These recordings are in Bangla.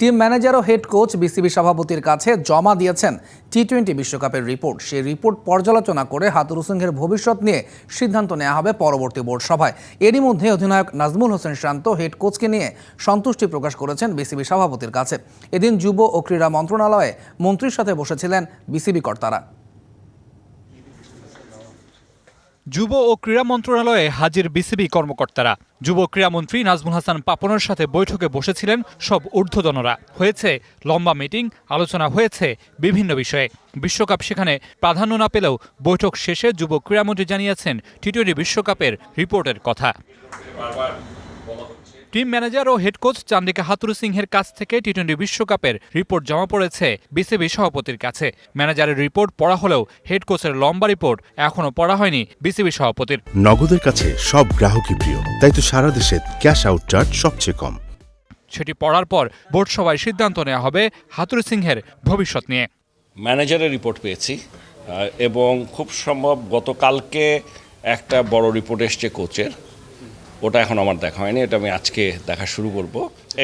টিম ম্যানেজার ও হেড কোচ বিসিবি সভাপতির কাছে জমা দিয়েছেন টি টোয়েন্টি বিশ্বকাপের রিপোর্ট। সেই রিপোর্ট পর্যালোচনা করে হাতুরু সিংহের ভবিষ্যৎ নিয়ে সিদ্ধান্ত নেওয়া হবে পরবর্তী বোর্ড সভায়। এরই মধ্যে অধিনায়ক নাজমুল হোসেন শান্ত হেড কোচকে নিয়ে সন্তুষ্টি প্রকাশ করেছেন বিসিবি সভাপতির কাছে। এদিন যুব ও ক্রীড়া মন্ত্রণালয়ে মন্ত্রীর সাথে বসেছিলেন বিসিবি কর্তারা। যুব ও ক্রীড়া মন্ত্রণালয়ে হাজির বিসিবি কর্মকর্তারা। যুব ক্রীড়ামন্ত্রী নাজমুল হাসান পাপনের সাথে বৈঠকে বসেছিলেন সব ঊর্ধ্বতনরা। হয়েছে লম্বা মিটিং, আলোচনা হয়েছে বিভিন্ন বিষয়ে। বিশ্বকাপ সেখানে প্রাধান্য না পেলেও বৈঠক শেষে যুব ক্রীড়ামন্ত্রী জানিয়েছেন, টি টোয়েন্টি বিশ্বকাপের রিপোর্টের কথা। টিম ম্যানেজার ও হেড কোচ চান্দিকা হাতুরু সিংহের কাছ থেকে টি টোয়েন্টি বিশ্বকাপের রিপোর্ট জমা পড়েছে বিসিবি সভাপতির কাছে। ম্যানেজারের রিপোর্ট পড়া হলেও হেড কোচের লম্বা রিপোর্ট এখনও পড়া হয়নি বিসিবি সভাপতির। নগদের কাছে সব গ্রাহকই প্রিয় তাই তো সারা দেশে ক্যাশ আউট চার্জ সবচেয়ে কম। সেটি পড়ার পর বোর্ড সভায় সিদ্ধান্ত নেওয়া হবে হাতুরু সিংহের ভবিষ্যৎ নিয়ে। ম্যানেজারের রিপোর্ট পেয়েছি এবং খুব সম্ভব গতকালকে একটা বড় রিপোর্ট এসছে কোচের। ওটা এখন আমার দেখা হয়নি এটা আমি আজকে দেখা শুরু করব।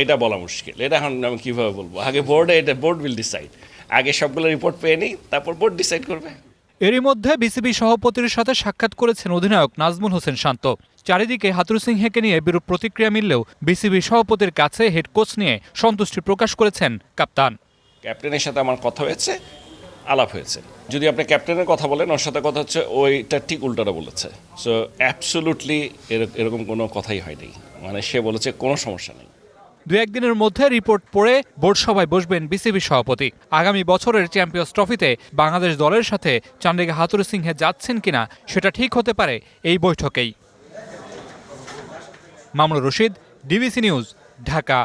এটা বলা মুশকিল। এটা এখন আমি কীভাবে বলব? আগে বোর্ডে এটা বোর্ড উইল ডিসাইড আগে সবগুলো রিপোর্ট পেয়ে নিই তারপর বোর্ড ডিসাইড করবে। এরই মধ্যে বিসিবি সভাপতির সাথে সাক্ষাৎ করেছেন অধিনায়ক নাজমুল হোসেন শান্ত। চারিদিকে হাতুরু সিংহেকে নিয়ে বিরূপ প্রতিক্রিয়া মিললেও বিসিবি সভাপতির কাছে হেড কোচ নিয়ে সন্তুষ্টি প্রকাশ করেছেন কাপ্তান। ক্যাপ্টেনের সাথে আমার কথা হয়েছে। আলাপ হয়েছে। যদি আপনি ক্যাপ্টেনের কথা বলেন, ওর সাথে কথা হচ্ছে, ওইটা ঠিক উল্টাটা বলেছে। সো অ্যাবসোলুটলি এরকম কোনো কথাই হয়নি। মানে সে বলেছে, কোনো সমস্যা নেই। দু একদিনের মধ্যে রিপোর্ট পড়ে বোর্ড সভায় বসবেন বিসিবি সভাপতি। আগামী বছরের চ্যাম্পিয়ন্স ট্রফিতে বাংলাদেশ দলের সাথে চান্ডিকা হাতুর সিংহে যাচ্ছেন কিনা, সেটা ঠিক হতে পারে এই বৈঠকেই। Mamunur Rashid, DBC news, Dhaka.